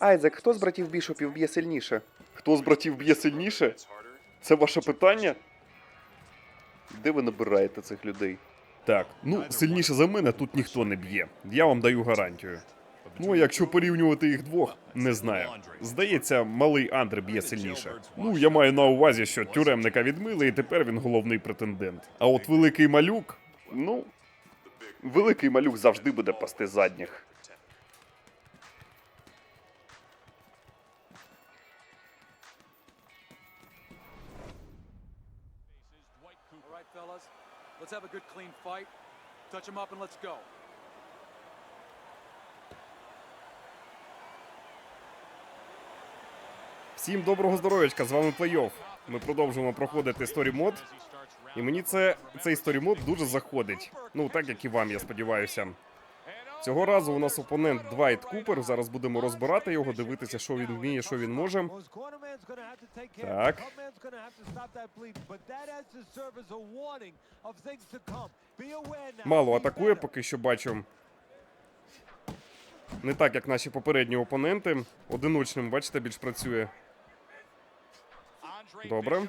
Айзек, хто з братів бішопів б'є сильніше? Хто з братів б'є сильніше? Це ваше питання? Де ви набираєте цих людей? Так, ну сильніше за мене тут ніхто не б'є. Я вам даю гарантію. Ну, а якщо порівнювати їх двох, не знаю. Здається, малий Андре б'є сильніше. Ну, я маю на увазі, що тюремника відмили, і тепер він головний претендент. А от великий малюк, ну, великий малюк завжди буде пасти задніх. Have a good clean fight. Touch him up and let's go. Всім доброго здоров'ячка, з вами Плейофф. Ми продовжуємо проходити сторі мод. І мені це цей сторі мод дуже заходить. Ну так як і вам, я сподіваюся. Цього разу у нас опонент Двайт Купер. Зараз будемо розбирати його, дивитися, що він вміє, що він може. Так. Мало атакує, поки що бачу. Не так, як наші попередні опоненти. Одиночним, бачите, більш працює. Добре.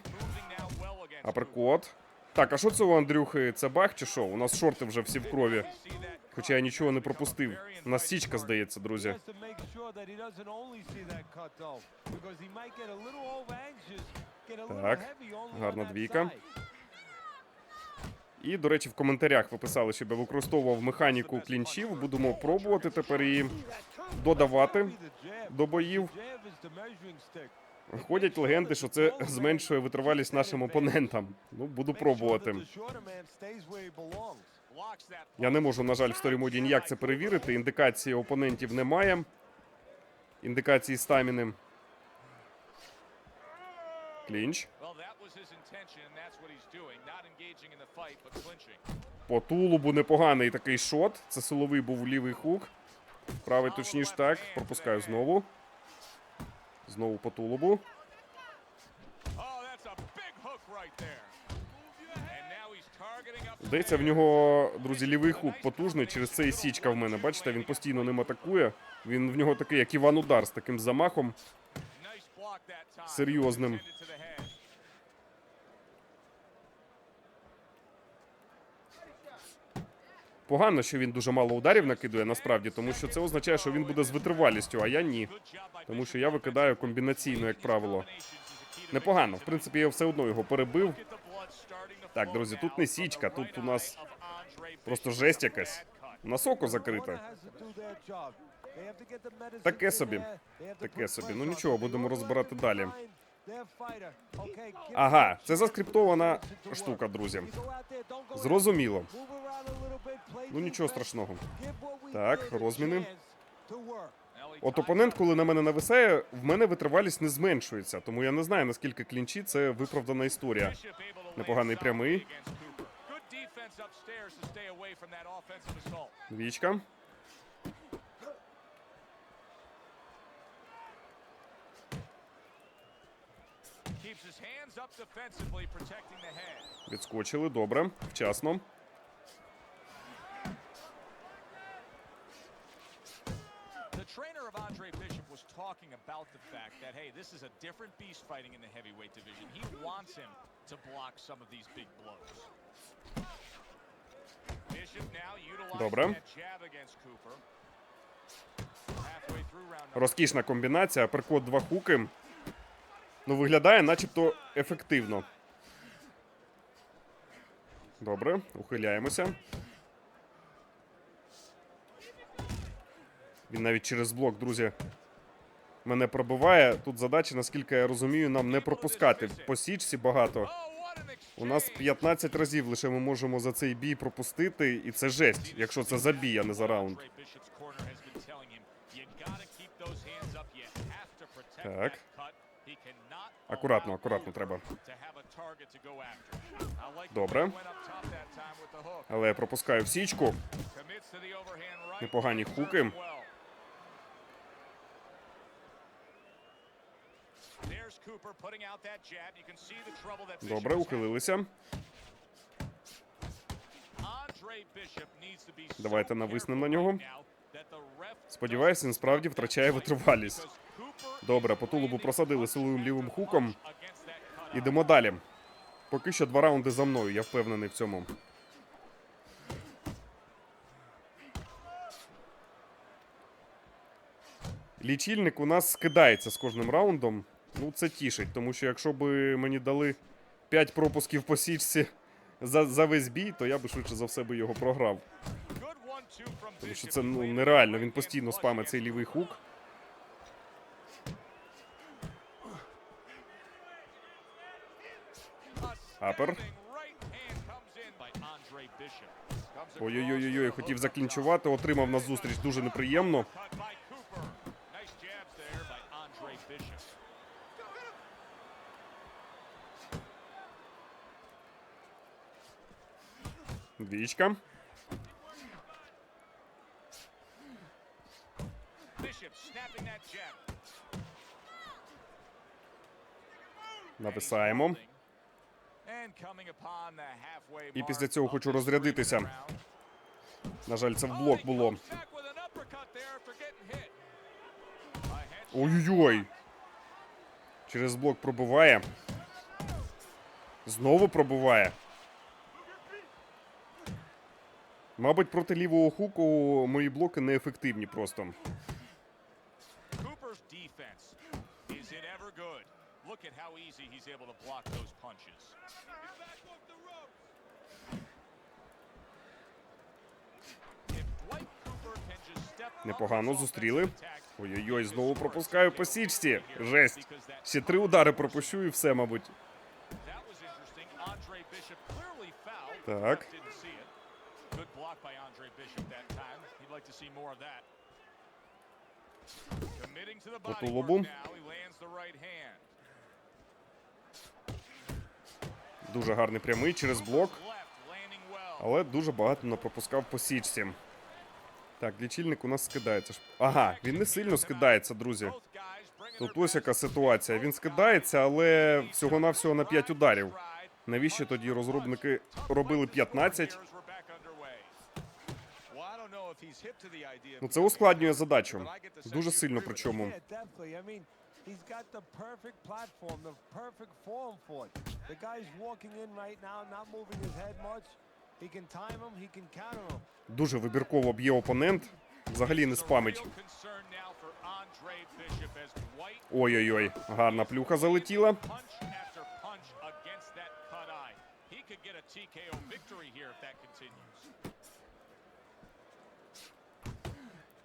Аперкот. Так, а що це у Андрюхи? Це баг чи що? У нас шорти вже всі в крові. Хоча я нічого не пропустив. Нас січка, здається, друзі. Так, гарна двійка. І, до речі, в коментарях ви писали, щоб я використовував механіку клінчів. Будемо пробувати тепер її додавати до боїв. Ходять легенди, що це зменшує витривалість нашим опонентам. Ну, буду пробувати. Я не можу, на жаль, в сторімоді ніяк це перевірити. Індикації опонентів немає. Індикації стаміни. Клінч. По тулубу непоганий такий шот. Це силовий був лівий хук. Правий точніше так. Пропускаю знову. Знову по тулубу. Здається, в нього, друзі, лівий хук потужний. Через це і січка в мене. Бачите, він постійно ним атакує. Він в нього такий, як Іван Удар з таким замахом. Серйозним. Погано, що він дуже мало ударів накидує насправді, тому що це означає, що він буде з витривалістю, а я ні. Тому що я викидаю комбінаційно, як правило. Непогано. В принципі, я все одно його перебив. Так, друзі, тут не січка, тут у нас просто жесть якась. У нас закрите. Таке собі. Таке собі. Ну нічого, будемо розбирати далі. Ага, це заскриптована штука, друзі. Зрозуміло. Ну нічого страшного. Так, розміни. От опонент, коли на мене нависає, в мене витривалість не зменшується, тому я не знаю, наскільки клінчі це виправдана історія. Непоганий прямий. Двічка. Відскочили, добре, вчасно. The trainer of Andre Bishop was talking about the fact that, hey, this is a different beast fighting in the heavyweight division. He wants him to block some of these big blows. Bishop now Добре. Розкішна комбінація, перкот два хуки. Ну, виглядає начебто ефективно. Добре, ухиляємося. Він навіть через блок, друзі, мене пробиває. Тут задача, наскільки я розумію, нам не пропускати. По січці багато. У нас exchange. 15 разів лише ми можемо за цей бій пропустити, і це жесть, якщо це за бій, а не за раунд. Так. Акуратно, акуратно треба. to have a target to go after. Добре, ухилилися. Давайте нависнемо на нього. Сподіваюся, він справді втрачає витривалість. Добре, по тулубу просадили силовим лівим хуком. Ідемо далі. Поки що два раунди за мною, я впевнений в цьому. Лічильник у нас скидається з кожним раундом. Ну, це тішить, тому що якщо б мені дали 5 пропусків по січці за, за весь бій, то я би швидше за все би його програв. Тому що це ну, нереально, він постійно спамить цей лівий хук. Апер. Ой-ой-ой, хотів заклінчувати, отримав на зустріч дуже неприємно. Двічка. Нависаємо. І після цього хочу розрядитися. На жаль, це в блок було. Ой-ой-ой. Через блок пробиває. Знову пробиває. Мабуть, проти лівого хуку мої блоки неефективні просто. Непогано зустріли. Ой-ой-ой, знову пропускаю по січці. Жесть. Ще три удари пропущу і все, мабуть. Так. but Didn't see it. Good block by Andre Bishop that time. He'd like to see more of that. Committing to the По тулубу. work now. He lands the right hand. Дуже гарний прямий через блок. Але дуже багато напропускав по січці. Так, лічильник у нас скидається. Ага, він не сильно скидається, друзі. Тут ось яка ситуація. Він скидається, але всього-навсього на 5 ударів. Навіщо тоді розробники робили 15? Ну це ускладнює задачу. Дуже сильно причому. Yeah, definitely. I mean, he's got the perfect platform, the perfect form for it. The guy's walking in right now, not moving his head much. He can time him, he can counter him. Дуже вибірково б'є опонент. Взагалі не спамить. Ой-ой-ой, гарна плюха залетіла.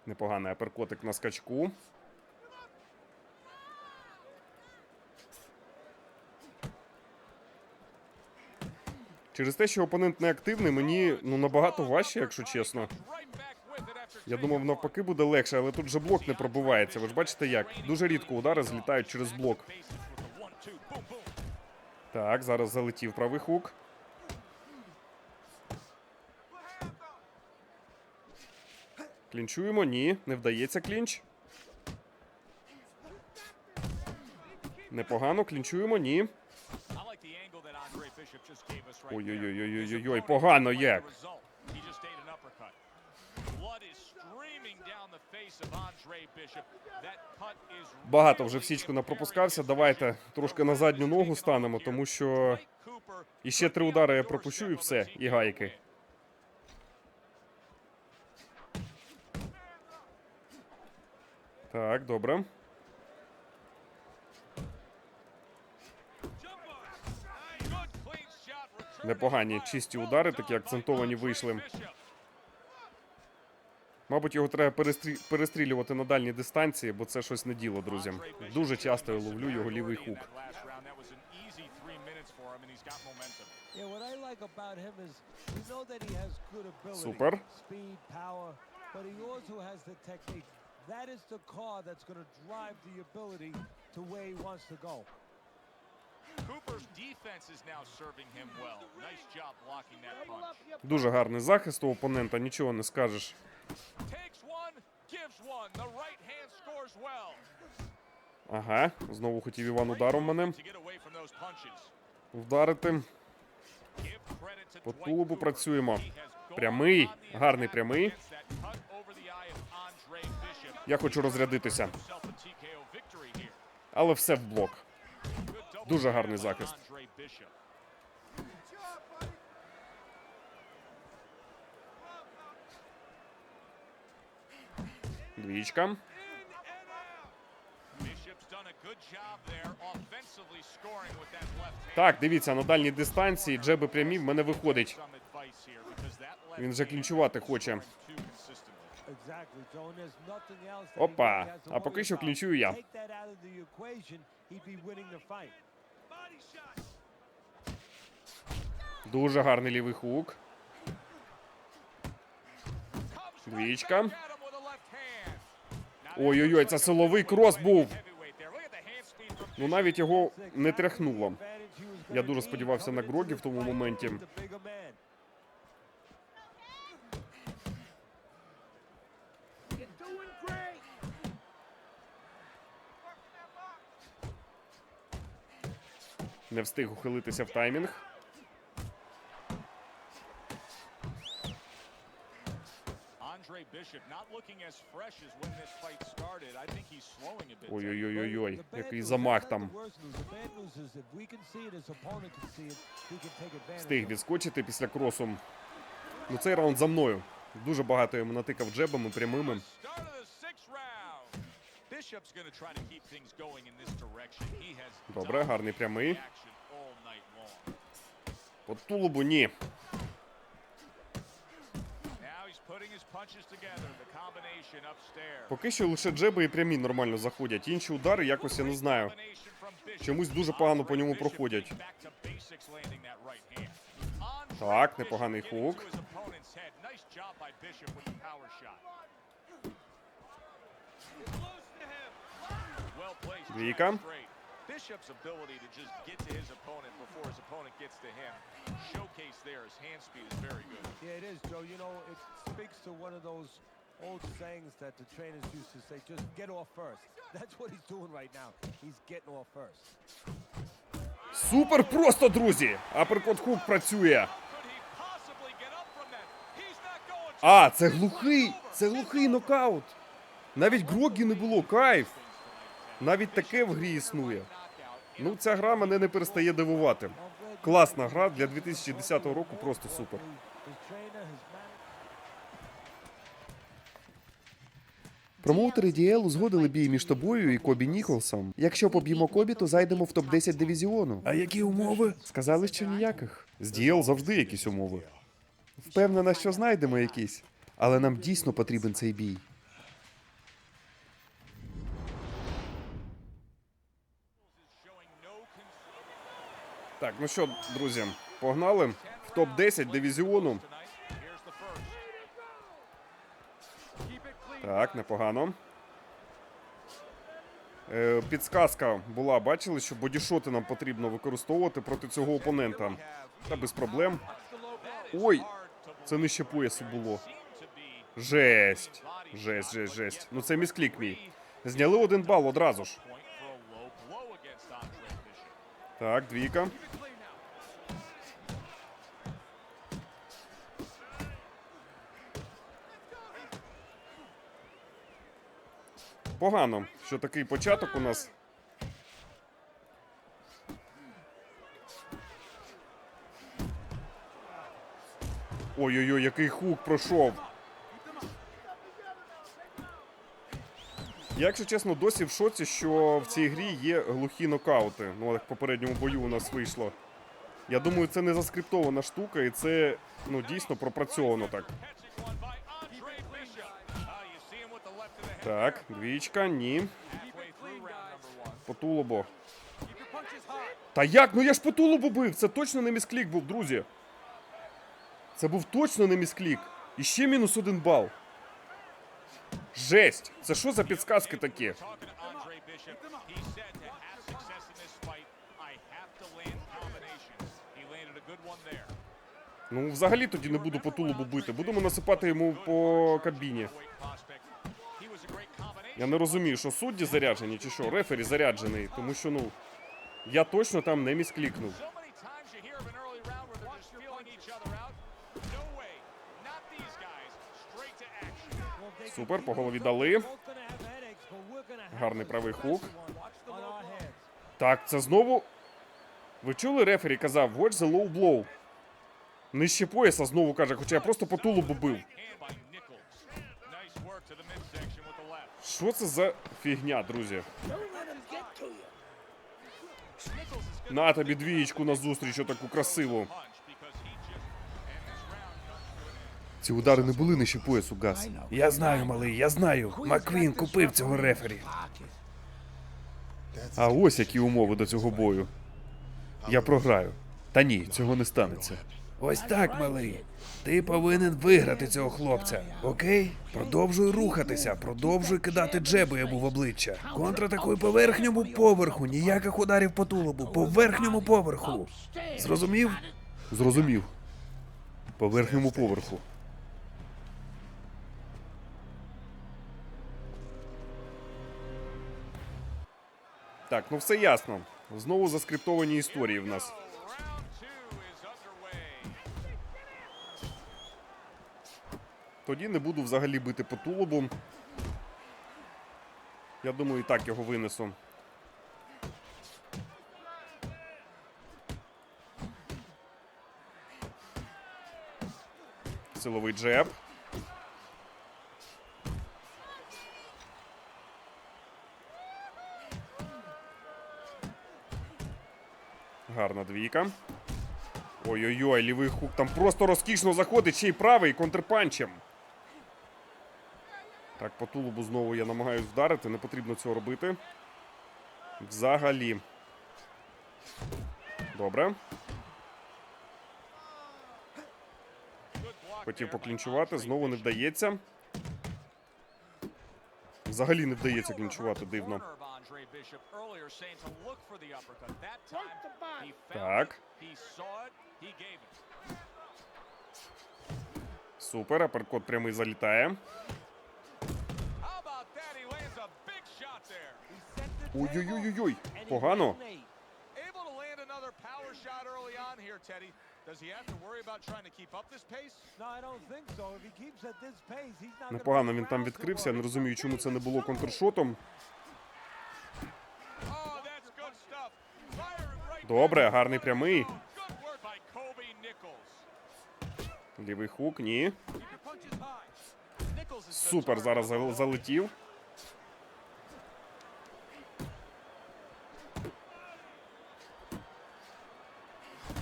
Непоганий аперкотик на скачку. Через те, що опонент не активний, мені ну набагато важче, якщо чесно. Я думав, навпаки буде легше, але тут же блок не пробивається. Ви ж бачите як? Дуже рідко удари злітають через блок. Так, зараз залетів правий хук. Клінчуємо? Ні, не вдається клінч. Непогано, клінчуємо, ні. Ой-ой-ой-ой-ой, погано як. Багато вже в січку напропускався. Давайте трошки на задню ногу станемо, тому що іще три удари я пропущу і все, і гайки. Так, добре. Непогані чисті удари, такі акцентовані вийшли. Мабуть, його треба перестрі... перестрілювати на дальній дистанції, бо це щось не діло, друзі. Дуже часто я ловлю його лівий хук. Супер. That is the car that's going to drive the ability to where he wants to go. Cooper's defense is now serving him well. Nice job blocking that punch. Дуже гарний захист у опонента, нічого не скажеш. Takes one, gives one. The right hand scores well. Ага, знову хотів Іван ударом мене To get away from those punches. вдарити. Give credit to По Dwight тулубу Cooper. працюємо. Прямий, гарний прямий. against that cut Я хочу розрядитися. Але все в блок. Дуже гарний захист. Двічка. Так, дивіться, на дальній дистанції джеби прямі в мене виходить. Він вже клінчувати хоче. Опа, а поки що клінчую я. Дуже гарний лівий хук. Двічка. Ой-ой-ой, це силовий крос був. Ну навіть його не тряхнуло. Я дуже сподівався на Грогі в тому моменті. Opponent can see it, he can take advantage Встиг відскочити після кросу. Ну цей раунд за мною. Дуже багато йому натикав джебами прямими. Добре, гарний прямий. По тулубу ні. Поки що лише джеби і прямі нормально заходять. Інші удари якось я не знаю. Чомусь дуже погано по ньому проходять. Так, непоганий хук. Двійка. Bishop's ability to just get to his opponent before his opponent gets to him. Showcase there, his hand speed is very good. Yeah, it is, Joe. You know, it speaks to one of those old sayings that the trainers used to say, just get off first. That's what he's doing right now. He's getting off first. Супер просто, друзі! Аперкот хук працює. А, це глухий! Це глухий нокаут. Навіть Грогі не було, кайф. Навіть таке в грі існує. Ну, ця гра мене не перестає дивувати. Класна гра для 2010 року, просто супер. Промоутери DL узгодили бій між тобою і Кобі Ніколсом. Якщо поб'ємо Кобі, то зайдемо в топ-10 дивізіону. А які умови? Сказали, що ніяких. З DL завжди якісь умови. Впевнена, що знайдемо якісь. Але нам дійсно потрібен цей бій. Так, ну що, друзі, погнали в топ-10 дивізіону. tonight. Here's the first. Так, непогано. Е, підсказка була, бачили, що бодішоти нам потрібно використовувати проти цього опонента. Та без проблем. Ой, це нижче поясу було. Жесть. Жесть, жесть, жесть. Ну це місклік мій. Зняли один бал одразу ж. Point for a low blow against Andre Bishop. Так, двійка. Погано, що такий початок у нас. Ой-ой-ой, який хук пройшов. Я, якщо чесно, досі в шоці, що в цій грі є глухі нокаути. Ну, як в попередньому бою у нас вийшло. Я думаю, це не заскриптована штука, і це ну дійсно пропрацьовано так. Так, двічка, ні. По. Та як? Ну я ж по бив! Це точно не місклік був, друзі. Це був точно не місклік. І ще мінус один бал. Жесть! Це що за підсказки такі? Ну, взагалі тоді не буду по тулубу бити. Будемо насипати йому по кабіні. Я не розумію, що судді заряджені чи що, рефері заряджений, тому що ну. Я точно там не місклікнув. Супер, по голові дали. Гарний правий хук. Так, це знову. Ви чули рефері казав Watch the low blow. Нижче пояса знову каже, хоча я просто по тулубу бив. Що це за фігня, друзі? На тобі двієчку на зустріч, отаку красиву. Ці удари не були нижче поясу, Гас. Я знаю, малий, я знаю. Маквін купив цього рефері. А ось які умови до цього бою. Я програю. Та ні, цього не станеться. Ось так, малий. Ти повинен виграти цього хлопця. Окей? Продовжуй рухатися, продовжуй кидати джеби йому в обличчя. Контратакуй по верхньому поверху, ніяких ударів по тулубу, по поверху. Зрозумів? Зрозумів. По верхньому поверху. Так, ну все ясно. Знову заскриптовані історії в нас. Тоді не буду взагалі бити по тулубу. Я думаю, і так його винесу. Силовий джеб. Гарна двійка. Ой-ой-ой, лівий хук там просто розкішно заходить, ще й правий контрпанчем. Так, по тулубу знову я намагаюсь вдарити, не потрібно цього робити. Взагалі. Добре. Хотів поклінчувати, знову не вдається. Взагалі не вдається клінчувати, дивно. Corner of Andre Bishop earlier Ой-ой-ой-ой, погано. Непогано він там відкрився. Я не розумію, чому це не було контршотом. Oh, Добре, гарний прямий. Лівий хук, ні. Супер, зараз залетів.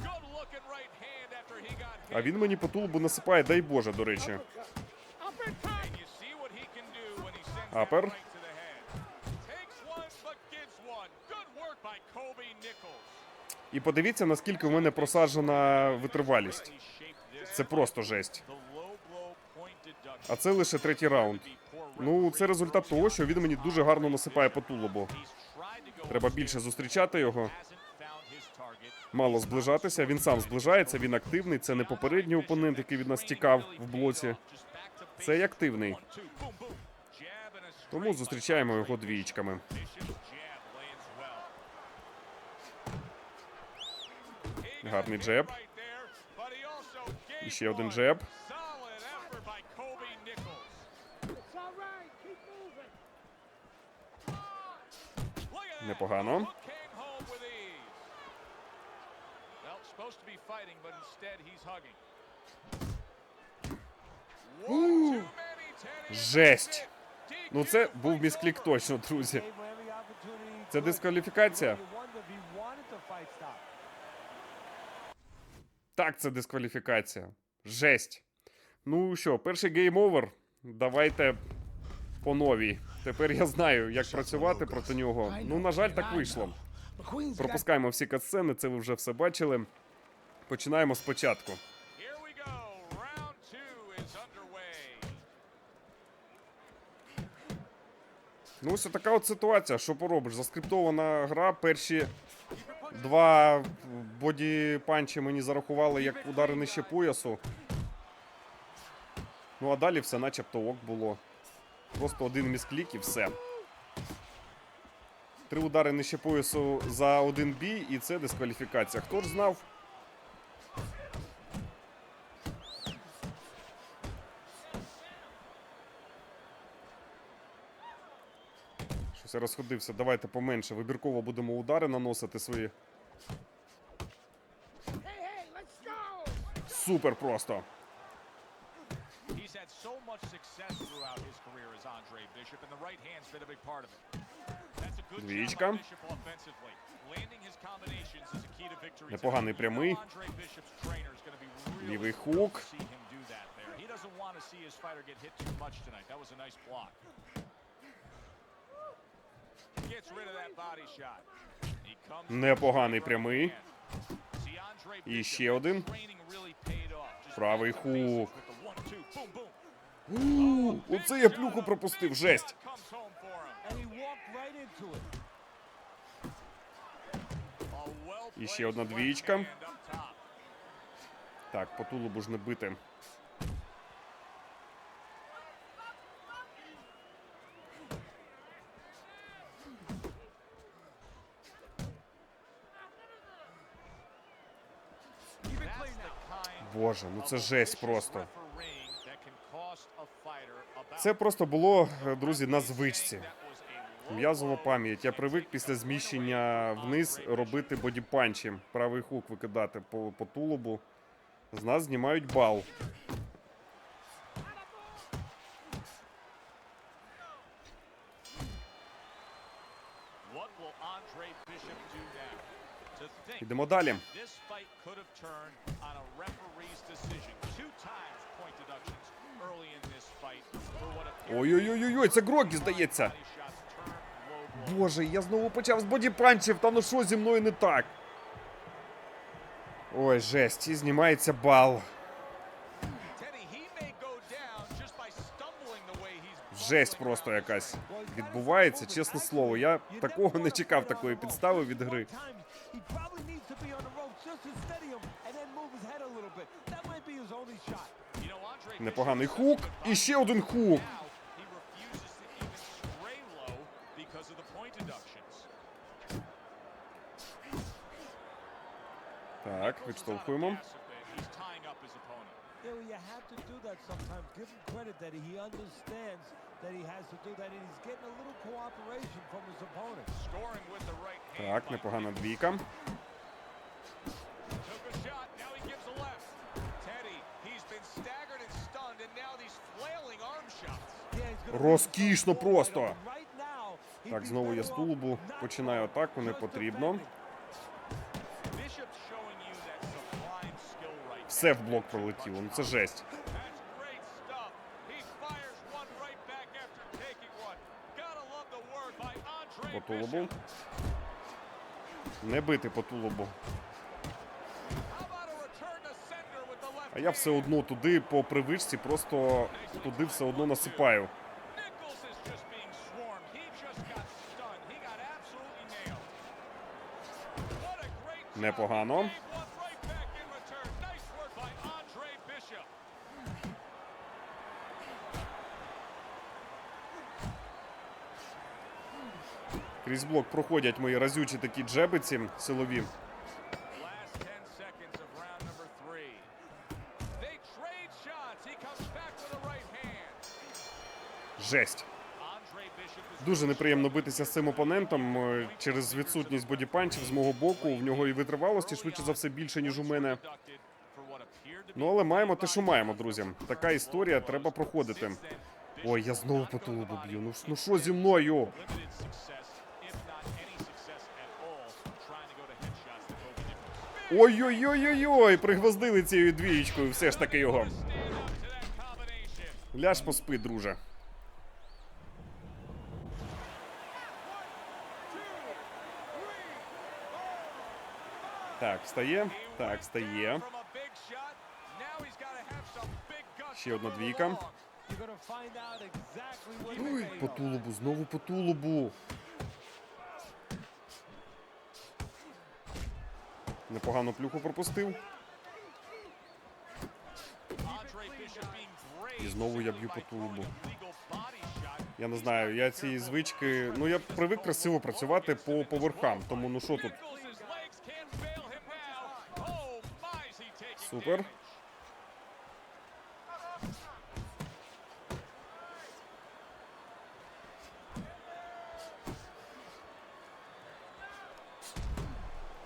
Good looking right hand after he got hit. А він мені по тулубу насипає, дай Боже, до речі. Nichols. І подивіться, наскільки в мене просаджена витривалість. Це просто жесть. А це лише третій раунд. Ну, це результат того, що він мені дуже гарно насипає по тулубу. Треба більше зустрічати його. Мало зближатися. Він сам зближається, він активний. Це не попередній опонент, який від нас тікав в блоці. Це активний. Тому зустрічаємо його двічками. Гарний джеб. І ще один джеб. Непогано. Well, supposed to be fighting, but instead he's hugging. Жесть. Ну це був місклік точно, друзі. Це дискваліфікація. Так, це дискваліфікація. Жесть. Ну що, перший гейм овер. Давайте по новій. Тепер я знаю, як працювати проти нього. Ну, на жаль, так вийшло. Пропускаємо всі катсцени, це ви вже все бачили. Починаємо спочатку. Ну, ось така от ситуація. Що поробиш? Заскриптована гра. Перші два боді-панчі мені зарахували як удари нижче поясу. Ну а далі все начебто ок було. Просто один місклік і все. Три удари нижче поясу за один бій, і це дискваліфікація. Хто ж знав? Я розходився. Давайте поменше. Вибірково будемо удари наносити свої. Супер просто. Двічка. Непоганий прямий. You know Непоганий прямий. І ще один. Правий хук. У, оце я плюху пропустив. Жесть. І ще одна top. Так, по тулубу ж не бити. That's the kind Боже, ну це жесть просто. Це просто було, друзі, на звичці. М'язова пам'ять. Я привик після зміщення вниз робити бодіпанчі. Правий хук викидати по, по тулубу. З нас знімають бал. What will Andre Bishop do now? To think Ідемо далі. this fight could have turned on a referee's decision. Two times point deductions early in this fight for what appeared Ой-ой-ой, це Грокі, здається. body shots turned low blow. Боже, я знову почав з бодіпанчів. Та ну що зі мною не так? Ой, жесть, і знімається бал. Teddy, he may go down just by stumbling the way he's Жесть bumbling просто around. якась відбувається, чесне слово. Я такого не чекав, такої підстави від гри. He probably needs to be on the ropes just to steady him and then move his head a little bit. That might be his only shot. You know, Andre Непоганий Bishop is хук. such a good І ще один хук. Now, he refuses to even stray low because of the point deductions. Так, відштовхуємо. Yeah, well, you have to do that sometimes. Give him credit that he understands that he has to do that, and he's getting a little cooperation from his opponent. Scoring with the right hand. Так, непогана двійка. Took a shot. Now he gives a left. Teddy, he's been staggered and stunned, and now these flailing arm shots. Yeah, he's gonna Розкішно просто. Так, знову я з тулубу починаю атаку, не потрібно. Now. в блок пролетіло, ну це жесть. По тулубу. Не бити по тулубу. А я все одно туди по привичці, просто туди все одно насипаю. Nichols Крізь блок проходять мої разючі такі джебиці силові. Last 10 seconds of round number three. They trade shots. He comes back with a right hand. Жесть. Дуже неприємно битися з цим опонентом е, через відсутність бодіпанчів з мого боку. В нього і витривалості швидше за все більше, ніж у мене. Ну але маємо те, що маємо, друзі. Така історія треба проходити. Ой, я знову по тулубу б'ю. Ну, ну що зі мною? Ой-ой-ой-ой-ой! Пригвоздили цією двієчкою, все ж таки його. Ляж поспи, друже. Так, встає. Так, встає. Ще одна двійка. Ой, по тулубу, знову по тулубу. Непогану плюху пропустив. І знову я б'ю по тулубу. Я не знаю, я цієї звички. Ну я привик красиво працювати по поверхам, тому ну що тут? Nichols' legs can't fail him now. Oh, my, is he taking Супер. damage. Розкішний контрпанч. See, the defense pays off as he gets rid of that downstairs. Oh, and he returns fire with a left hand. I think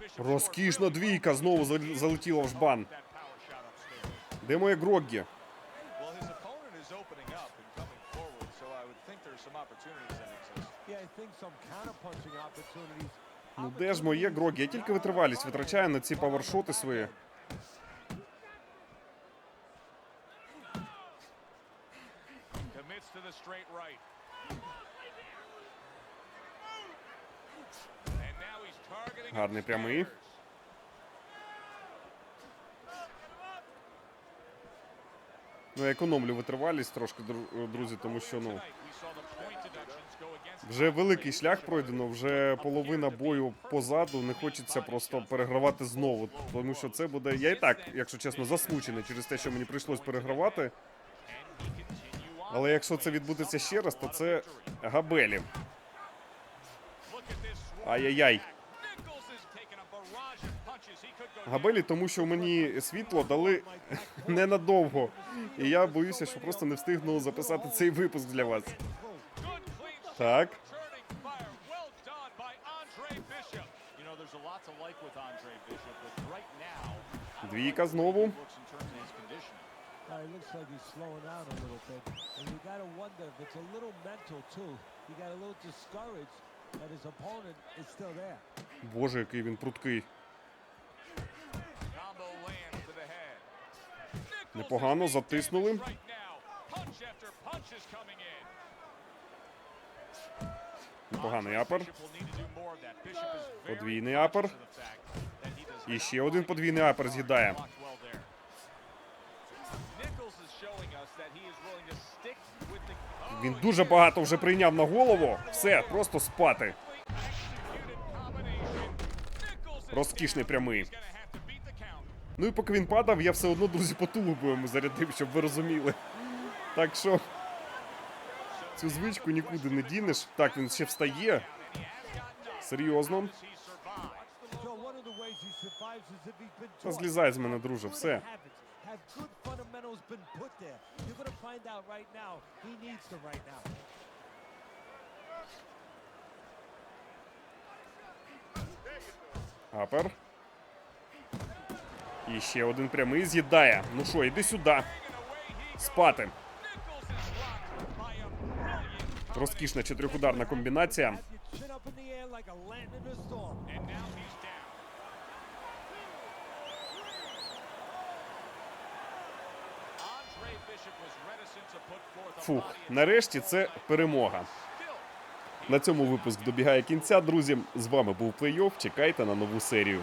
Bishop scored Розкішна двійка. знову залетіла в жбан. Де моє Гроггі? Well, his opponent is opening up and coming forward, so I would think there's some opportunities that exist. Yeah, I think some counterpunching opportunities. Ну де ж моє Грогі? Я тільки витривалість витрачаю на ці павершоти свої. Гарний прямий. Ну, я економлю витривалість трошки, друзі, тому що ну Вже великий шлях пройдено, вже половина бою позаду. Не хочеться просто перегравати знову. Тому що це буде. Я і так, якщо чесно, засмучений через те, що мені прийшлось перегравати. Але якщо це відбудеться ще раз, то це габелі. Ай-яй-яй. Габелі, тому що мені світло дали ненадовго. І я боюся, що просто не встигну записати цей випуск для вас. Так. Двійка знову. he looks in terms of his conditioning. Uh, it looks like he's slowing down a little bit. And you got to wonder if it's a little mental, too. He got a little discouraged that his opponent is still there. Боже, який він. Nichols Непогано, затиснули. damaged right now. Punch after punch is coming in. Непоганий Andre апер. Bishop will need to do more of that. Bishop is very Подвійний апер. І ще один подвійний апер з'їдає. Oh, Він дуже багато вже прийняв на голову. Все, просто спати. Розкішний прямий. Ну і поки він падав, я все одно, друзі, по тулубу йому зарядив, щоб ви розуміли. Так що цю звичку нікуди не дінеш. Так, він ще встає. Серйозно. Та злізай з мене, друже, все. Апер. І ще один прямий з'їдає. Ну що, іди сюди. Спати. Розкішна чотирьохударна комбінація. Фух, нарешті це перемога. На цьому випуск добігає кінця, друзі. З вами був плей-офф. Чекайте на нову серію.